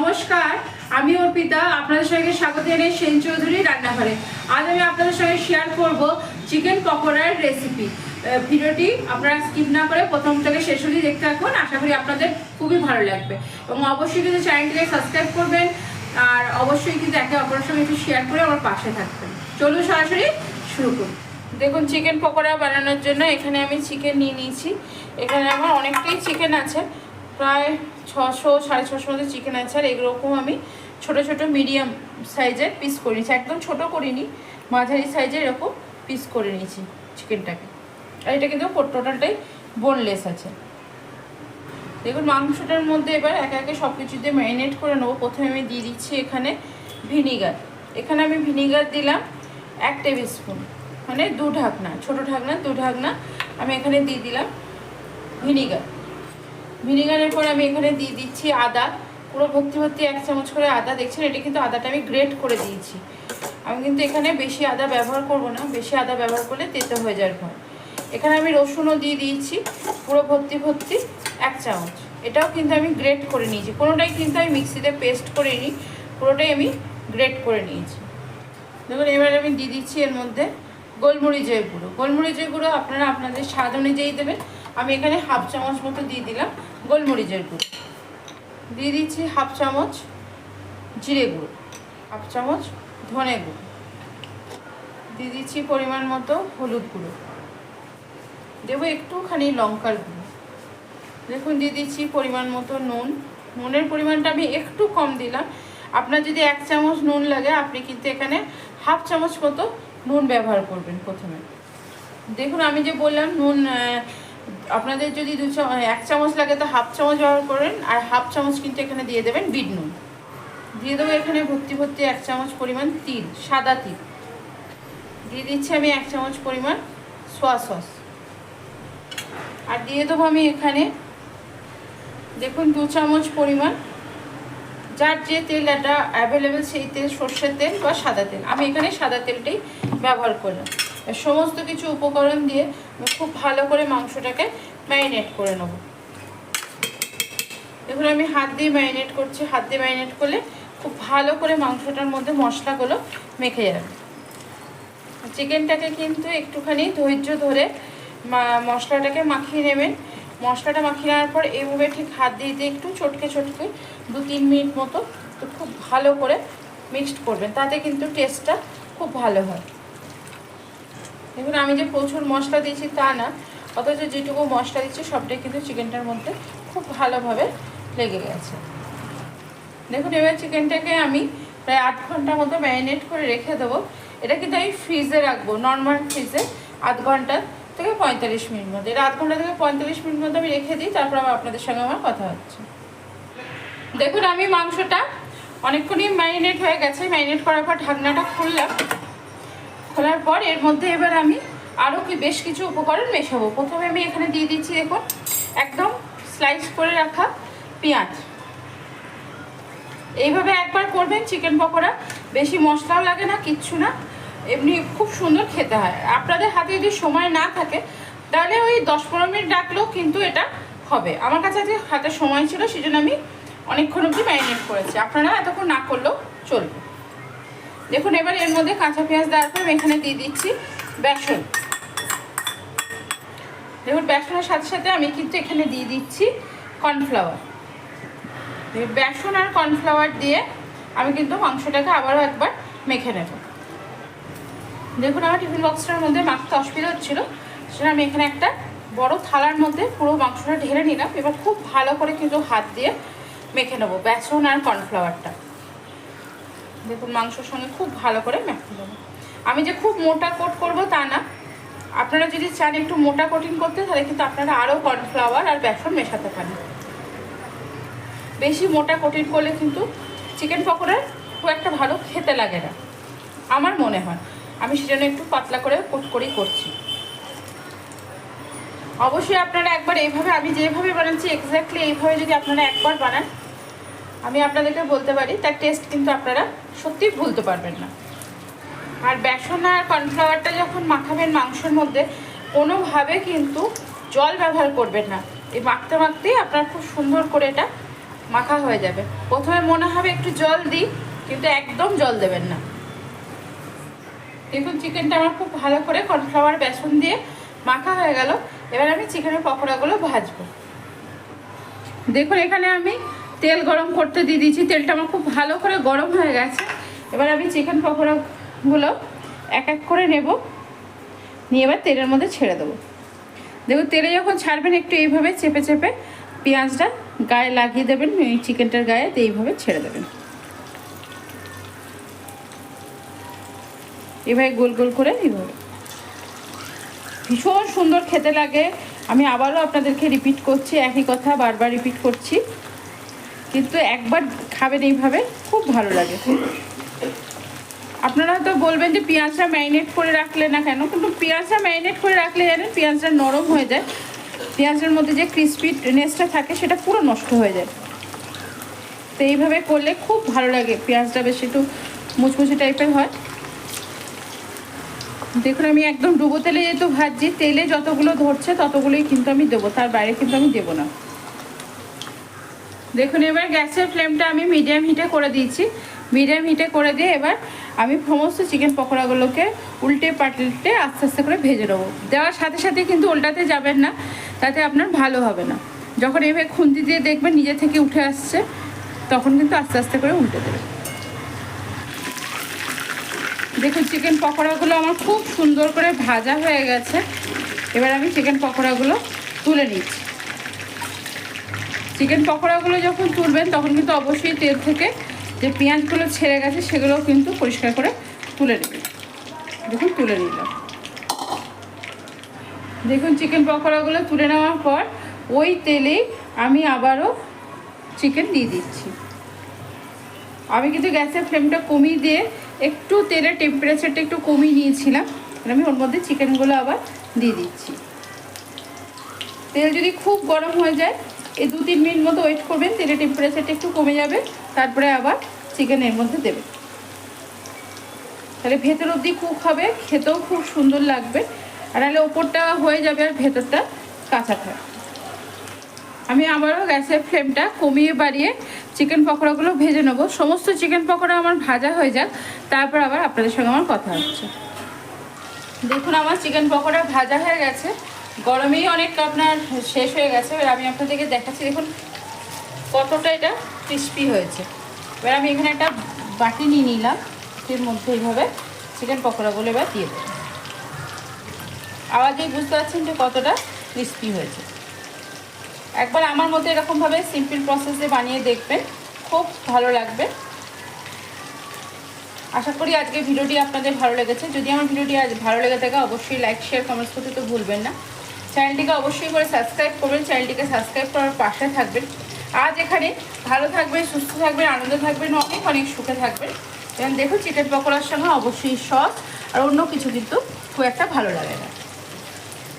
নমস্কার, আমি অর্পিতা, আপনাদের সঙ্গে স্বাগত জানাই সেন চৌধুরী রান্নাঘরে। আজ আমি আপনাদের সঙ্গে শেয়ার করব চিকেন পকোড়ার রেসিপি ভিডিওটি আপনারা স্কিপ না করে প্রথম থেকে শেষ অবধি দেখতে থাকুন, আশা করি আপনাদের খুবই ভালো লাগবে। এবং অবশ্যই কিন্তু চ্যানেলটিকে সাবস্ক্রাইব করবেন, আর অবশ্যই কিন্তু একে অপরের সঙ্গে একটু শেয়ার করে আমার পাশে থাকবেন। চলুন সরাসরি শুরু করুন দেখুন চিকেন পকোড়া বানানোর জন্য এখানে আমি চিকেন নিয়ে নিয়েছি। এখানে আমার অনেকটাই চিকেন আছে। প্রায় ছশো, সাড়ে ছশো মতো চিকেন আছে। আর এরকম আমি ছোট ছোট মিডিয়াম সাইজের পিস করে নিয়েছি। একদম ছোট করিনি, মাঝারি সাইজের এরকম পিস করে নিয়েছি চিকেনটাকে আর এটা কিন্তু টোটালটাই বোনলেস আছে। দেখুন, মাংসটার মধ্যে এবার একে একে সব কিছু দিয়ে ম্যারিনেট করে নেব। প্রথমে আমি দিয়ে দিচ্ছি এখানে ভিনিগার এখানে আমি ভিনিগার দিলাম এক টেবিল স্পুন মানে দু ঢাকনা, ছোট ঢাকনা, দু ঢাকনা আমি এখানে দিয়ে দিলাম ভিনিগার ভিনিগারের পর আমি এখানে দিয়ে দিচ্ছি আদা। পুরো ভর্তি ভর্তি এক চামচ করে আদা। দেখছেন, এটা কিন্তু আদাটা আমি গ্রেট করে দিয়েছি। আমি কিন্তু এখানে বেশি আদা ব্যবহার করব না। বেশি আদা ব্যবহার করলে তেতো হয়ে যাওয়ার ভয় এখানে আমি রসুনও দিয়ে দিয়েছি। পুরো ভর্তি ভর্তি এক চামচ। এটাও কিন্তু আমি গ্রেট করে নিয়েছি। কোনোটাই কিন্তু আমি মিক্সিতে পেস্ট করে নিই পুরোটাই আমি গ্রেট করে নিয়েছি। দেখুন, এবার আমি দিয়ে দিচ্ছি এর মধ্যে গোলমরিচের গুঁড়ো। গোলমরিচের গুঁড়ো আপনারা আপনাদের স্বাদ অনুযায়ী দেবেন। আমি এখানে হাফ চামচ মতো দিয়ে দিলাম। গোলমরিচের গুঁড়ো। দিয়ে দিচ্ছি হাফ চামচ জিরে গুঁড়ো, হাফ চামচ ধনে গুঁড়ো। দিয়ে দিচ্ছি পরিমাণ মতো হলুদ গুঁড়ো। দেবো একটুখানি লঙ্কার গুঁড়ো। দেখুন, দিয়ে দিচ্ছি পরিমাণ মতো নুন। নুনের পরিমাণটা আমি একটু কম দিলাম। আপনার যদি এক চামচ নুন লাগে, আপনি কিন্তু এখানে হাফ চামচ মতো নুন ব্যবহার করবেন প্রথমে। দেখুন, আমি যে বললাম নুন আপনাদের যদি দু চামচ এক চামচ লাগে তো হাফ চামচ ব্যবহার করেন, আর হাফ চামচ কিন্তু এখানে দিয়ে দেবেন বিট নুন। দিয়ে দেবো এখানে ভর্তি ভর্তি এক চামচ পরিমাণ তিল, সাদা তিল। দিয়ে দিচ্ছি আমি এক চামচ পরিমাণ সোয়া সস। আর দিয়ে দেবো আমি এখানে, দেখুন দু চামচ পরিমাণ, যার যে তেল এটা অ্যাভেলেবেল সেই তেল সর্ষের তেল বা সাদা তেল। আমি এখানে সাদা তেলটাই ব্যবহার করলাম। সমস্ত কিছু উপকরণ দিয়ে খুব ভালো করে মাংসটাকে ম্যারিনেট করে নেব। দেখুন আমি হাত দিয়ে ম্যারিনেট করছি। হাত দিয়ে ম্যারিনেট করলে খুব ভালো করে মাংসটার মধ্যে মশলাগুলো মেখে যাবে। চিকেনটাকে কিন্তু একটুখানি ধৈর্য ধরে মশলাটাকে মাখিয়ে নেবেন। মশলাটা মাখিয়ে নেওয়ার পর এইভাবে ঠিক হাত দিয়ে দিয়ে একটু চটকে চটকে দু তিন মিনিট মতো তো খুব ভালো করে মিক্সড করবেন। তাতে কিন্তু টেস্টটা খুব ভালো হয়। দেখুন আমি যে প্রচুর মশলা দিয়েছি তা না, অথচ যেটুকু মশলা দিচ্ছি সবটাই কিন্তু চিকেনটার মধ্যে খুব ভালোভাবে লেগে গেছে। দেখুন, এবার চিকেনটাকে আমি প্রায় আধ ঘণ্টার মতো ম্যারিনেট করে রেখে দেবো। এটা কিন্তু আমি ফ্রিজে রাখব নর্মাল ফ্রিজে আধ ঘণ্টা থেকে পঁয়তাল্লিশ মিনিট মতো। এটা আধ ঘণ্টা থেকে পঁয়তাল্লিশ মিনিট মতো আমি রেখে দিই, তারপর আবার আপনাদের সঙ্গে আমার কথা হচ্ছে। দেখুন, আমি মাংসটা অনেকক্ষণই ম্যারিনেট হয়ে গেছে। ম্যারিনেট করার পর ঢাকনাটা খুললাম। খোলার পর এর মধ্যে এবার আমি আরও কি বেশ কিছু উপকরণ মেশাবো। প্রথমে আমি এখানে দিয়ে দিচ্ছি দেখুন, একদম স্লাইস করে রাখা পেঁয়াজ। এইভাবে একবার করবেন চিকেন পকোড়া, বেশি মশলাও লাগে না, কিচ্ছু না, এমনি খুব সুন্দর খেতে হয়। আপনাদের হাতে যদি সময় না থাকে, তাহলে ওই দশ পনেরো মিনিট রাখলেও কিন্তু এটা হবে। আমার কাছে আজকে হাতে সময় ছিল সেই জন্য আমি অনেকক্ষণ অবধি ম্যারিনেট করেছি। আপনারা এতক্ষণ না করলেও চলবে। দেখুন, এবার এর মধ্যে কাঁচা পেঁয়াজ দেওয়ার পর আমি এখানে দিয়ে দিচ্ছি বেসন। দেখুন, বেসনের সাথে সাথে আমি কিন্তু এখানে দিয়ে দিচ্ছি কর্নফ্লাওয়ার। বেসন আর কর্নফ্লাওয়ার দিয়ে আমি কিন্তু মাংসটাকে আবারও একবার মেখে নেব। দেখুন, আমার টিফিন বক্সটার মধ্যে মাখতে অসুবিধা হচ্ছিল। সেটা আমি এখানে একটা বড় থালার মধ্যে পুরো মাংসটা ঢেলে নিলাম এবার খুব ভালো করে কিন্তু হাত দিয়ে মেখে নেব বেসন আর কর্নফ্লাওয়ারটা। দেখুন মাংসর সঙ্গে খুব ভালো করে মেখে দেবো আমি যে খুব মোটা কোট করব তা না। আপনারা যদি চান একটু মোটা কোটিং করতে, তাহলে কিন্তু আপনারা আরও কর্নফ্লাওয়ার আর বেসন মেশাতে পারেন। বেশি মোটা কোটিং করলে কিন্তু চিকেন পকোড়া খুব একটা ভালো খেতে লাগে না, আমার মনে হয়। আমি সেজন্য একটু পাতলা করে কোট করেই করছি। অবশ্যই আপনারা একবার এইভাবে, আমি যেভাবে বানাচ্ছি এক্স্যাক্টলি এইভাবে যদি আপনারা একবার বানান, আমি আপনাদেরকে বলতে পারি, তার টেস্ট কিন্তু আপনারা সত্যিই ভুলতে পারবেন না। আর বেসন আর কর্নফ্লাওয়ারটা যখন মাখাবেন মাংসের মধ্যে, কোনোভাবে কিন্তু জল ব্যবহার করবেন না। এই মাখতে মাখতেই আপনার খুব সুন্দর করে এটা মাখা হয়ে যাবে। প্রথমে মনে হবে একটু জল দিই, কিন্তু একদম জল দেবেন না। দেখুন, চিকেনটা আমার খুব ভালো করে কর্নফ্লাওয়ার, বেসন দিয়ে মাখা হয়ে গেল। এবার আমি চিকেনের পকোড়াগুলো ভাজবো। দেখুন, এখানে আমি তেল গরম করতে দিয়ে দিয়েছি। তেলটা আমার খুব ভালো করে গরম হয়ে গেছে। এবার আমি চিকেন পকোড়াগুলো এক এক করে নেব। নিয়ে এবার তেলের মধ্যে ছেড়ে দেবো। দেখুন, তেলে যখন ছাড়বেন একটু এইভাবে চেপে চেপে পেঁয়াজটা গায়ে লাগিয়ে দেবেন ওই চিকেনটার গায়ে তো এইভাবে ছেড়ে দেবেন। এভাবে গোল গোল করে এইভাবে ভীষণ সুন্দর খেতে লাগে। আমি আবারও আপনাদেরকে রিপিট করছি, একই কথা বারবার রিপিট করছি। কিন্তু একবার খাবেন এইভাবে, খুব ভালো লাগে। আপনারা হয়তো বলবেন যে পেঁয়াজটা ম্যারিনেট করে রাখলে না কেন, কিন্তু পেঁয়াজটা ম্যারিনেট করে রাখলে জানেন, পেঁয়াজটা নরম হয়ে যায়। পেঁয়াজের মধ্যে যে ক্রিসপিনেসটা থাকে, সেটা পুরো নষ্ট হয়ে যায়। তো এইভাবে করলে খুব ভালো লাগে পেঁয়াজটা বেশ একটু মুচমুচে টাইপের হয়। দেখুন, আমি একদম ডুবো তেলে যেহেতু ভাজছি, তেলে যতগুলো ধরছে ততগুলোই কিন্তু আমি দেবো, তার বাইরে কিন্তু আমি দেবো না। দেখুন, এবার গ্যাসের ফ্লেমটা আমি মিডিয়াম হিটে করে দিয়েছি। মিডিয়াম হিটে করে দিয়ে এবার আমি সমস্ত চিকেন পকোড়াগুলোকে উল্টে পাল্টে আস্তে আস্তে করে ভেজে নেব। দেওয়ার সাথে সাথে কিন্তু উল্টাতে যাবেন না, তাতে আপনার ভালো হবে না। যখন এভাবে খুন্তি দিয়ে দেখবেন নিজে থেকে উঠে আসছে, তখন কিন্তু আস্তে আস্তে করে উল্টে দেবেন। দেখুন, চিকেন পকোড়াগুলো আমার খুব সুন্দর করে ভাজা হয়ে গেছে। এবার আমি চিকেন পকোড়াগুলো তুলে নিচ্ছি। চিকেন পকোড়াগুলো যখন তুলবেন, তখন কিন্তু অবশ্যই তেল থেকে যে পেঁয়াজগুলো ছেড়ে গেছে, সেগুলোও কিন্তু পরিষ্কার করে তুলে নেবেন। দেখুন, তুলে নিলাম। দেখুন চিকেন পকোড়াগুলো তুলে নেওয়ার পর ওই তেলেই আমি আবারও চিকেন দিয়ে দিচ্ছি। আমি কিন্তু গ্যাসের ফ্লেমটা কমিয়ে দিয়ে একটু তেলের টেম্পারেচারটা একটু কমিয়ে নিয়েছিলাম। আমি ওর মধ্যে চিকেনগুলো আবার দিয়ে দিচ্ছি। তেল যদি খুব গরম হয়ে যায় তিন মিনিট মতো ওয়েট করবেন, তেলের টেম্পারেচারটা একটু কমে যাবে, তারপরে আবার চিকেন এর মধ্যে দেবেন। তাহলে ভেতর অবধি কুক হবে, খেতেও খুব সুন্দর লাগবে। আর নাহলে ওপরটা হয়ে যাবে আর ভেতরটা কাঁচা থাকবে আমি আবারও গ্যাসের ফ্লেমটা কমিয়ে বাড়িয়ে চিকেন পকোড়াগুলো ভেজে নেব। সমস্ত চিকেন পকোড়া আমার ভাজা হয়ে যাক, তারপর আবার আপনাদের সঙ্গে আমার কথা হচ্ছে। দেখুন, আমার চিকেন পকোড়া ভাজা হয়ে গেছে। গরমেই অনেক আপনার শেষ হয়ে গেছে। এবার আমি আপনাদেরকে দেখাচ্ছি, দেখুন কতটা এটা ক্রিস্পি হয়েছে। এবার আমি এখানে একটা বাটি নিয়ে নিলাম এর মধ্যে এইভাবে চিকেন পকোড়াগুলো এবার দিয়ে দেবো। আওয়াজেই বুঝতে পারছেন যে কতটা ক্রিস্পি হয়েছে। একবার আমার মতো এরকমভাবে সিম্পল প্রসেসে বানিয়ে দেখবেন, খুব ভালো লাগবে। আশা করি আজকে ভিডিওটি আপনাদের ভালো লেগেছে। যদি আমার ভিডিওটি আজ ভালো লেগে থাকে, অবশ্যই লাইক শেয়ার কমেন্টস করতে তো ভুলবেন না। চ্যানেলটিকে অবশ্যই করে সাবস্ক্রাইব করবেন, চ্যানেলটিকে সাবস্ক্রাইব করার পাশে থাকবেন। আজ এখানে ভালো থাকবেন, সুস্থ থাকবেন, আনন্দ থাকবেন, অনেক অনেক সুখে থাকবেন। এবং দেখুন, চিকেন পকোড়ার সঙ্গে অবশ্যই সস, আর অন্য কিছু কিন্তু খুব একটা ভালো লাগে না।